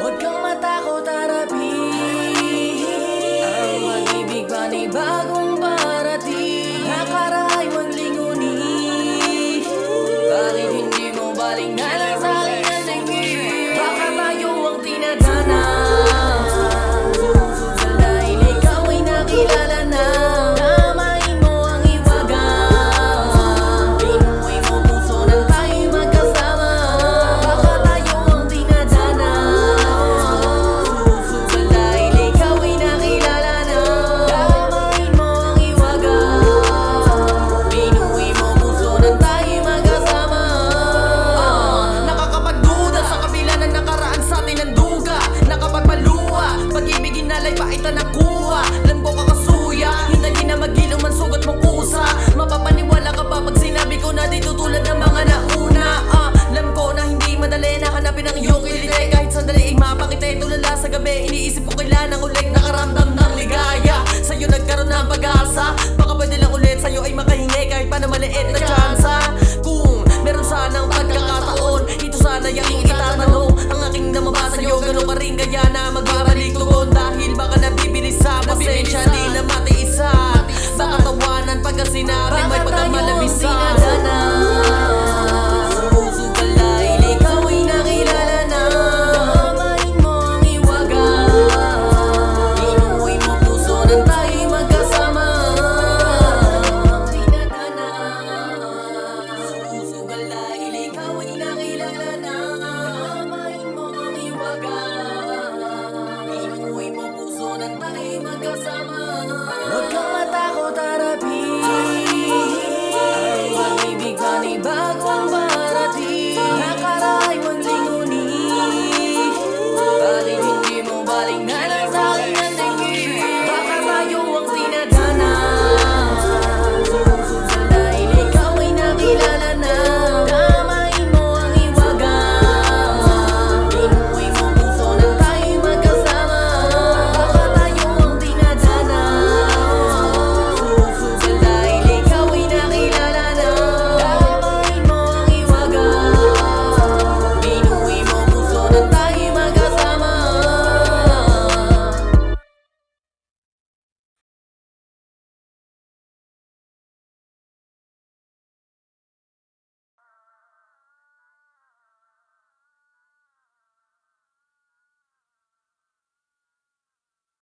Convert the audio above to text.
Huwag kang matakot, harapin. Ang pag-ibig ba ni bago sa'yo ay makahingi kahit pa na maliit na tsansa